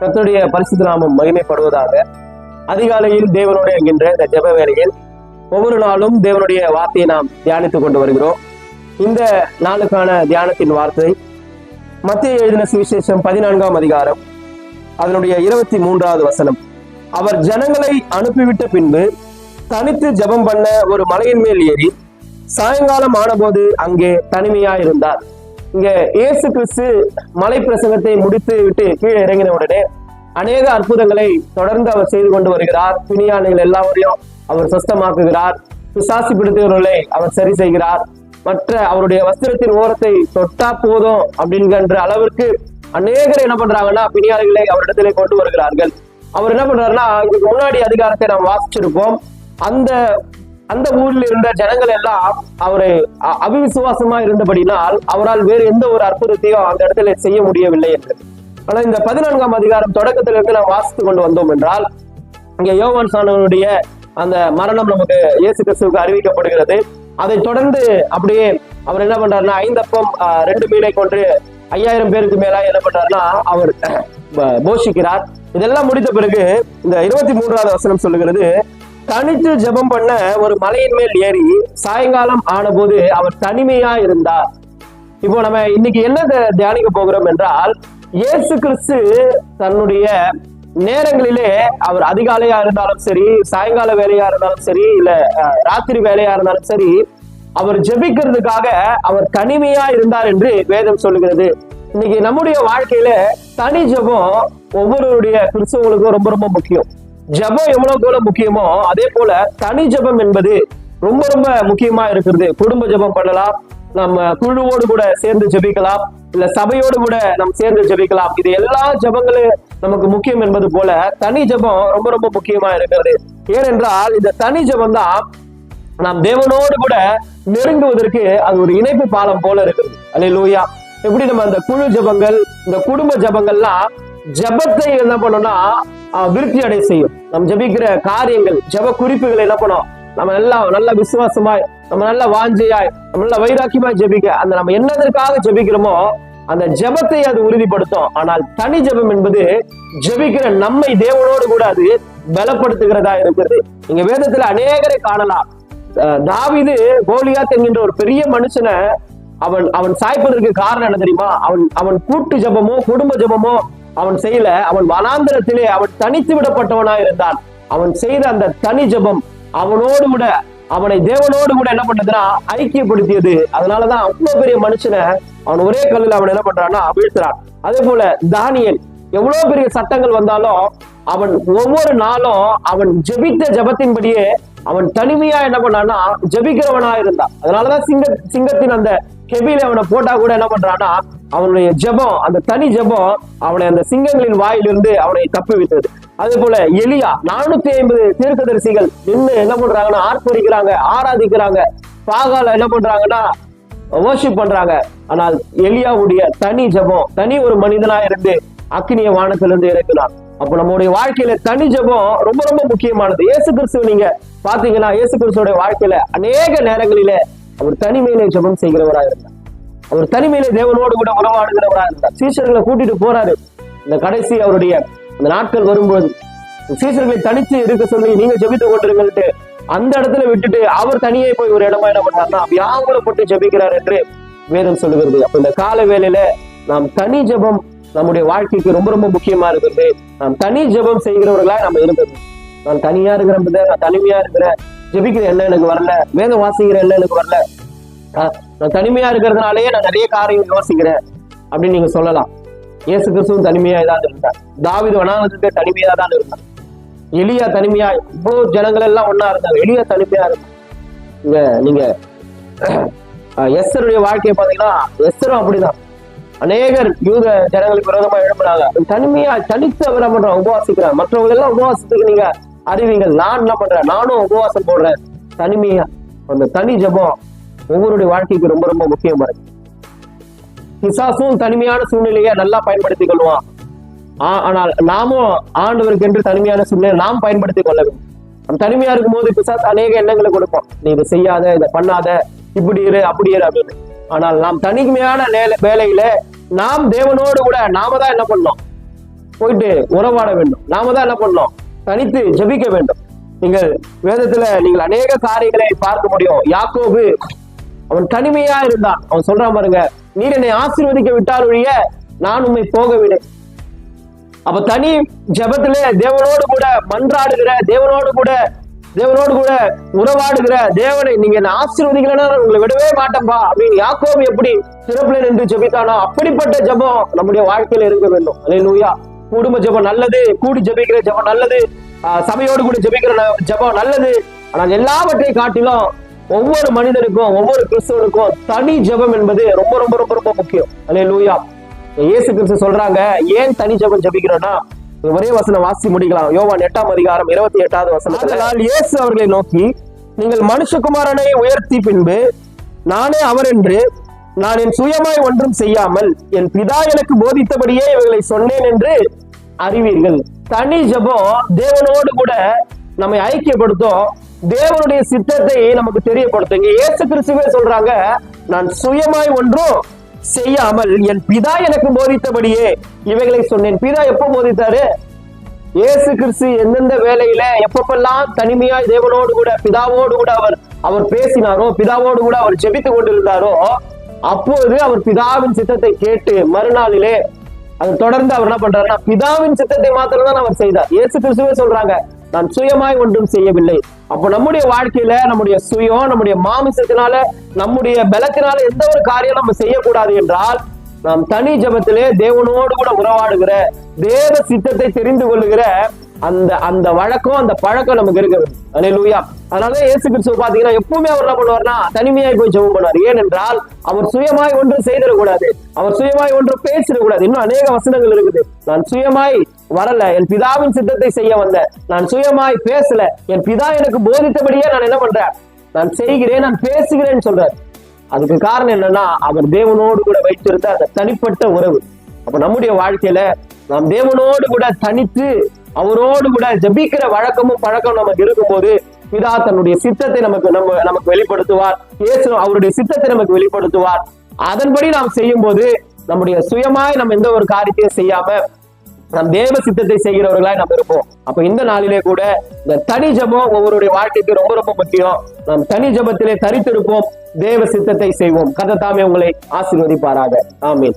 கர்த்தருடைய பரிசுத்த நாமம் மகிமைப்படுவதாக அதிகாலையில் தேவனோடு என்கின்ற இந்த ஜப வேளையில் ஒவ்வொரு நாளும் தேவனுடைய வார்த்தையை நாம் தியானித்துக் கொண்டு வருகிறோம். இந்த நாளுக்கான தியானத்தின் வார்த்தை மத்திய எழுதின சுவிசேஷம் பதினான்காம் அதிகாரம் அதனுடைய இருபத்தி மூன்றாவது வசனம். அவர் ஜனங்களை அனுப்பிவிட்ட பின்பு தனித்து ஜபம் பண்ண ஒரு மலையின் மேல் ஏறி சாயங்காலம் ஆனபோது அங்கே தனிமையாயிருந்தார். இருந்தார் இங்க இயேசு கிறிஸ்து மலை பிரசங்கத்தை முடித்து விட்டு கீழே இறங்கின உடனே அநேக அற்புதங்களை தொடர்ந்து அவர் செய்து கொண்டு வருகிறார். பிணியானைகள் எல்லாவரையும் அவர் சுத்தமாக்குகிறார் சுசாசி பிடித்தவர்களை அவர் சரி செய்கிறார். மற்ற அவருடைய வஸ்திரத்தின் ஓரத்தை தொட்டா போதும் அப்படிங்கிற அளவிற்கு அநேகர் என்ன பண்றாங்கன்னா பிணியாளிகளை அவரிடத்திலே கொண்டு வருகிறார்கள். அவர் என்ன பண்றாருன்னா இதுக்கு முன்னாடி அதிகாரத்தை நாம் வாசிச்சிருப்போம். அந்த அந்த ஊரில் இருந்த ஜனங்கள் எல்லாம் அவரை அ- அவிசுவாசமா இருந்தபடினால் அவரால் வேறு எந்த ஒரு அற்புதத்தையும் அந்த இடத்துல செய்ய முடியவில்லை என்று. ஆனா இந்த பதினான்காம் அதிகாரம் தொடக்கத்திலிருந்து நாம் வாசித்து கொண்டு வந்தோம் என்றால் இங்க யோவான் சாணவனுடைய அந்த மரணம் நமக்கு இயேசு கிறிஸ்துவுக்கு அறிவிக்கப்படுகிறது. அதை தொடர்ந்து அப்படியே அவர் என்ன பண்றாருன்னா ஐந்தப்பம் ரெண்டு மீனை கொண்டு ஐயாயிரம் பேருக்கு மேலா என்ன பண்றாருன்னா அவர் போஷிக்கிறார். இதெல்லாம் முடித்த பிறகு இந்த இருபத்தி மூன்றாவது வசனம் சொல்லுகிறது தனித்து ஜெபம் பண்ண ஒரு மலையின் மேல் ஏறி சாயங்காலம் ஆனபோது அவர் தனிமையா இருந்தார். இப்போ நம்ம இன்னைக்கு என்ன தியானிக்க போகிறோம் என்றால் இயேசு கிறிஸ்து தன்னுடைய நேரங்களிலே அவர் அதிகாலையா இருந்தாலும் சரி சாயங்கால வேலையா இருந்தாலும் சரி இல்ல ராத்திரி வேலையா இருந்தாலும் சரி அவர் ஜெபிக்கிறதுக்காக அவர் தனிமையா இருந்தார் என்று வேதம் சொல்லுகிறது. இன்னைக்கு நம்முடைய வாழ்க்கையில தனி ஜெபம் ஒவ்வொருவருடைய கிறிஸ்தவங்களுக்கும் ரொம்ப ரொம்ப முக்கியம். ஜெபம் எவ்வளவு கூட முக்கியமோ அதே போல தனி ஜெபம் என்பது ரொம்ப ரொம்ப முக்கியமா இருக்கிறது. குடும்ப ஜெபம் பண்ணலாம். நம்ம குழுவோடு கூட சேர்ந்து ஜெபிக்கலாம். இல்ல சபையோடு கூட நம்ம சேர்ந்து ஜெபிக்கலாம். இது எல்லா ஜெபங்களும் நமக்கு முக்கியம் என்பது போல தனி ஜெபம் ரொம்ப ரொம்ப முக்கியமா இருக்கிறது. ஏனென்றால் இந்த தனி ஜெபம் தான் நாம் தேவனோடு கூட நெருங்குவதற்கு அது ஒரு இணைப்பு பாலம் போல இருக்குது அல்லேலூயா. எப்படி நம்ம அந்த குழு ஜெபங்கள் இந்த குடும்ப ஜபங்கள்லாம் ஜெபத்தை என்ன பண்ணோம்னா விருத்தி அடைய செய்யும். நம்ம ஜெபிக்கிற காரியங்கள் ஜெப குறிப்புகள் என்ன பண்ணும்? நம்ம எல்லாம் நல்ல விசுவாசமாய் நம்ம நல்ல வாஞ்சையாய் நம்ம நல்ல வைராக்கியமாய் ஜெபிக்க அந்த நம்ம என்னதற்காக ஜெபிக்கிறோமோ அந்த ஜெபத்தை அது உறுதிப்படுத்தும். ஆனால் தனி ஜெபம் என்பது ஜெபிக்கிற நம்மை தேவனோடு கூட அது பலப்படுத்துகிறதா இருக்கிறது. இங்க வேதத்துல அநேகரை காணலாம். அஹ் தாவீது கோலியாத் என்கின்ற ஒரு பெரிய மனுஷனை அவன் அவன் சாய்ப்பதற்கு காரணம் என்ன தெரியுமா? அவன் அவன் கூட்டு ஜெபமோ குடும்ப ஜெபமோ அவன் செய்யல அவன் வனாந்திரத்திலே அவன் தனித்து விடப்பட்டவனா இருந்தான். அவன் செய்த அந்த தனி ஜெபம் அவனோடு கூட அவனை தேவனோடு கூட என்ன பண்ணதுன்னா ஐக்கியப்படுத்தியது. அதனாலதான் அவ்வளவு பெரிய மனுஷனை அவன் ஒரே கல்லில் அவன் என்ன பண்றான்னா வீழ்த்துறான். அதே போல தானியல் எவ்வளவு பெரிய சட்டங்கள் வந்தாலும் அவன் ஒவ்வொரு நாளும் அவன் ஜெபித்த ஜபத்தின்படியே அவன் தனிமையா என்ன பண்ணான்னா ஜெபிக்கிறவனா இருந்தான். அதனாலதான் சிங்க சிங்கத்தின் அந்த கெபியில அவனை போட்டா கூட என்ன பண்றான்னா அவனுடைய ஜெபம் அந்த தனி ஜெபம் அவனை அந்த சிங்கங்களின் வாயிலிருந்து அவனை தப்புவித்தது. அதே போல எலியா நானூத்தி ஐம்பது தீர்க்கதரிசிகள் நின்று என்ன பண்றாங்கன்னா ஆர்ப்பரிக்கிறாங்க ஆராதிக்கிறாங்க. பாகால என்ன பண்றாங்கன்னா வர்ஷிப் பண்றாங்க. ஆனால் எலியாவுடைய தனி ஜெபம் தனி ஒரு மனிதனா இருந்து அக்னிய வானத்திலிருந்து இறக்கினார். அப்ப நம்மளுடைய வாழ்க்கையில தனி ஜெபம் ரொம்ப ரொம்ப முக்கியமானது. இயேசு கிறிஸ்துவ நீங்க பாத்தீங்கன்னா இயேசு கிறிஸ்துவோட வாழ்க்கையில அநேக நேரங்களில அவர் தனிமையிலே ஜெபம் செய்கிறவராக இருந்தார் அவர் தனிமையிலே தேவனோடு கூட உறவாடுகிறவராக இருந்தார். சீசர்களை கூட்டிட்டு போறாரு. இந்த கடைசி அவருடைய அந்த நாட்கள் வரும்போது சீசர்களை தனித்து இருக்க சொல்லி நீங்க ஜெபித்து கொண்டிருங்கள்ட்டு அந்த இடத்துல விட்டுட்டு அவர் தனியே போய் ஒரு இடமா என்ன பண்ணார்னா போட்டு ஜெபிக்கிறார் என்று வேதம் சொல்லுகிறது. அப்ப இந்த கால வேலையில நாம் தனி ஜெபம் நம்முடைய வாழ்க்கைக்கு ரொம்ப ரொம்ப முக்கியமா இருக்கிறது. நாம் தனி ஜெபம் செய்கிறவர்களா நம்ம இருந்தது நான் தனியா இருக்கிறேன் நான் தனிமையா இருக்கிறேன். ஜெபிக்கிற என்ன எனக்கு வரல. வேதம் வாசிக்கிற என்ன எனக்கு வரல. நான் தனிமையா இருக்கிறதுனாலயே நான் நிறைய காரியம் யோசிக்கிறேன் அப்படின்னு நீங்க சொல்லலாம். இயேசு கிறிஸ்துவும் தனிமையா தான் இருந்தார். தாவீது வனாலத்துக்கு தனிமையா தான் இருந்தார். எளியா தனிமையா இவ்வளவு ஜனங்கள் எல்லாம் ஒண்ணா இருந்தாங்க. எளியா தனிமையா இருந்தாங்க இங்க நீங்க ஆஹ், வாழ்க்கையை பாத்தீங்கன்னா எஸ்தரும் அப்படிதான். அநேகர் யூத ஜனங்களுக்கு விரோதமா எழுப்புறாங்க தனிமையா தனித்து அவரை பண்றான் உபவாசிக்கிறான் மற்றவங்க எல்லாம் உபவாசத்துக்கு நீங்க அறிவிங்க. நான் என்ன பண்றேன்? நானும் உபவாசம் போடுறேன். தனிமையா. அந்த தனி ஜெபம். ஒவ்வொருடைய வாழ்க்கைக்கு ரொம்ப ரொம்ப முக்கியமா இருக்கு. பிசாசும் தனிமையான சூழ்நிலையை நல்லா பயன்படுத்திக் கொள்வான். ஆனால் நாமும் ஆண்டவருக்கு என்று தனிமையான சூழ்நிலை நாம் பயன்படுத்திக் கொள்ள வேண்டும். நம்ம தனிமையா இருக்கும்போது பிசாசு அநேக எண்ணங்களை கொடுப்போம் நீ இதை செய்யாத இதை பண்ணாத இப்படி இரு அப்படி இரு அப்படின்னு. ஆனால் நாம் தனிமையான வேலையில நாம் தேவனோடு கூட நாம தான் என்ன பண்ணோம்? போயிட்டு உறவாட வேண்டும். நாம தான் என்ன பண்ணோம்? தனித்து ஜெபிக்க வேண்டும். நீங்கள் வேதத்துல நீங்கள் அநேக காரியங்களை பார்க்க முடியும். யாக்கோபு அவன் தனிமையா இருந்தான். அவன் சொல்றான் பாருங்க நீர் என்னை ஆசீர்வதிக்க விட்டால் ஒழிய நான் உண்மை போக அப்ப தனி ஜெபத்துல தேவனோடு கூட மன்றாடுகிற தேவனோடு கூட தேவனோடு கூட உறவாடுகிற தேவனை நீங்க என்ன ஆசீர்வதிக்கலன்னா உங்களை விடவே மாட்டேன்பா அப்படின்னு யாக்கோபு எப்படி சிறப்புல நின்று ஜபித்தானோ அப்படிப்பட்ட ஜெபம் நம்முடைய வாழ்க்கையில இருக்க வேண்டும். அல்லேலூயா குடும்ப ஜெபம் நல்லது கூடி ஜெபிக்கிற ஜெபம் நல்லது ஆஹ் சபையோடு கூட ஜெபிக்கிற ஜபம் ஜெபம் நல்லது. ஆனால் எல்லாவற்றை காட்டிலும் ஒவ்வொரு மனிதனுக்கும் ஒவ்வொரு கிறிஸ்தவனுக்கும் தனி ஜெபம் என்பது ரொம்ப ரொம்ப ரொம்ப ரொம்ப முக்கியம். அல்லேலூயா இயேசு கிறிஸ்து சொல்றாங்க ஏன் தனி ஜெபம் ஜபிக்கிறோம்னா ஒரே வசனம் வாசி முடிக்கலாம். யோவான் எட்டாம் அதிகாரம் இருபத்தி எட்டாவது வசனம் அதனால் இயேசு அவர்களை நோக்கி நீங்கள் மனுஷகுமாரனை உயர்த்தி பின்பு நானே அவர் என்று நான் என் சுயமாய் ஒன்றும் செய்யாமல் என் பிதா எனக்கு போதித்தபடியே இவர்களை சொன்னேன் என்று அறிவீர்கள். தனி ஜெபம் தேவனோடு கூட நம்மை ஐக்கியப்படுத்தும் தேவனுடைய சித்தத்தை நமக்கு தெரியப்படுத்துங்க ஏசு இயேசு கிறிஸ்துவே சொல்றாங்க நான் சுயமாய் ஒன்றும் செய்யாமல் என் பிதா எனக்கு போதித்தபடியே. இவைகளை சொன்னேன். பிதா எப்போ போதித்தாரு? இயேசு கிறிஸ்து எந்தெந்த வேலையில எப்பப்பெல்லாம் தனிமையாய் தேவனோடு கூட பிதாவோடு கூட அவர் அவர் பேசினாரோ பிதாவோடு கூட அவர் ஜெபித்து கொண்டிருந்தாரோ அப்போது அவர் பிதாவின் சித்தத்தை கேட்டு மறுநாளிலே அது தொடர்ந்து அவர் என்ன பண்றாருன்னா பிதாவின் சித்தத்தை மாத்திரம் தான் அவர் செய்தார். இயேசு கிறிஸ்துவே சொல்றாங்க நான் சுயமாய் ஒன்றும் செய்யவில்லை. அப்போ நம்முடைய வாழ்க்கையில நம்முடைய சுயம் நம்முடைய மாமிசத்தினால நம்முடைய பலத்தினால எந்த ஒரு காரியம் நம்ம செய்யக்கூடாது என்றால் நாம் தனி ஜபத்திலே தேவனோடு கூட உறவாடுகிற தேவ சித்தத்தை தெரிந்து கொள்ளுகிற அந்த அந்த வழக்கம் அந்த பழக்கம் நமக்கு இருக்குது. லூயா அதனால இயேசு கிறிஸ்துவ பாத்தீங்கன்னா எப்பவுமே அவர் என்ன பண்ணுவார்னா தனிமையாய் போய் ஜெபம் பண்ணுவார். ஏனென்றால் அவர் சுயமாய் ஒன்று செய்திடக்கூடாது. அவர் சுயமாய் ஒன்று பேசிடக்கூடாது. இன்னும் அநேக வசனங்கள் இருக்குது. நான் சுயமாய் வரல. என் பிதாவின் சித்தத்தை செய்ய வந்த. நான் சுயமாய் பேசல. என் பிதா எனக்கு போதித்தபடியே நான் என்ன பண்றேன்? நான் செய்கிறேன் நான் பேசுகிறேன்னு சொல்றேன் அதுக்கு காரணம் என்னன்னா அவர் தேவனோடு கூட வைத்திருந்த அந்த தனிப்பட்ட உறவு. அப்ப நம்முடைய வாழ்க்கையில நாம் தேவனோடு கூட தனித்து அவரோடு கூட ஜபிக்கிற வழக்கமும் பழக்கம் நமக்கு இருக்கும்போது பிதா தன்னுடைய சித்தத்தை நமக்கு நம்ம நமக்கு வெளிப்படுத்துவார். இயேசு அவருடைய சித்தத்தை நமக்கு வெளிப்படுத்துவார். அதன்படி நாம் செய்யும் போது நம்முடைய சுயமாய் நம்ம எந்த ஒரு காரியத்தையும் செய்யாம நம் தேவ சித்தத்தை செய்கிறவர்களா நம்ம இருப்போம். அப்ப இந்த நாளிலே கூட இந்த தனி ஜெபம் ஒவ்வொருடைய வாழ்க்கைக்கு ரொம்ப ரொம்ப முக்கியம். நாம் தனி ஜெபத்திலே தரித்திருப்போம் தேவ சித்தத்தை செய்வோம். கதை தாமே உங்களை ஆசீர்வதிப்பாராக. ஆமீன்.